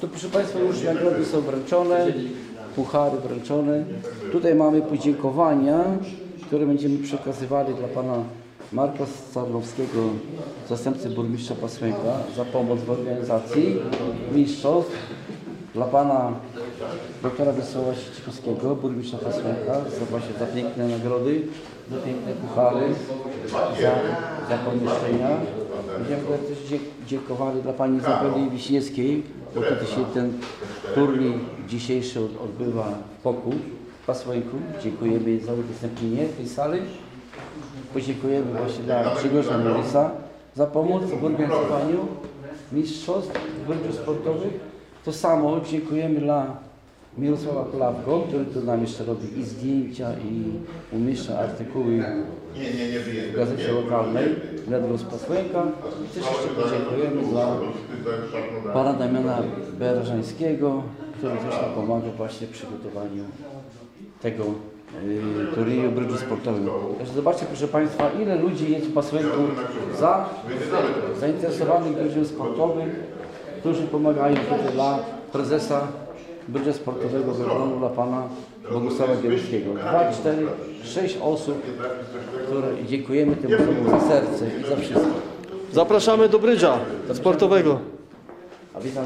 To proszę Państwa, już nagrody są wręczone, puchary wręczone. Tutaj mamy podziękowania, które będziemy przekazywali dla Pana Marka Sarnowskiego, zastępcy burmistrza Pasłęka, za pomoc w organizacji mistrzostw. Dla Pana doktora Wiesława Siedzikowskiego, burmistrza Pasłęka, za właśnie za piękne nagrody, za piękne puchary, za, za pomieszczenia. Będziemy też dzie- dziękowali dla Pani Izabeli Wiśniewskiej, bo tutaj się ten turniej dzisiejszy od- odbywa w Poku, w Pasłęku. Dziękujemy za udostępnienie tej sali. Podziękujemy właśnie dla Grzegorza za pomoc w organizowaniu mistrzostw bądź sportowych. To samo dziękujemy dla Mirosława Kulawko, który tu nam jeszcze robi i zdjęcia, i umieszcza artykuły Nie, nie, nie wyjęte. w gazecie lokalnej Ledwo z Pasłęka. I też jeszcze podziękujemy dla pana Damiana Berażańskiego, który też nam pomaga właśnie w przygotowaniu tego y, turnieju. Także zobaczcie proszę Państwa, ile ludzi w Pasłęku za zainteresowanych brydżem sportowym, którzy pomagają tutaj dla prezesa brydża sportowego wybrano dla pana Bogusława Gierowskiego. Dwa, cztery, sześć osób, które dziękujemy tym osobom za serce i za wszystko. Zapraszamy do brydża sportowego. A witam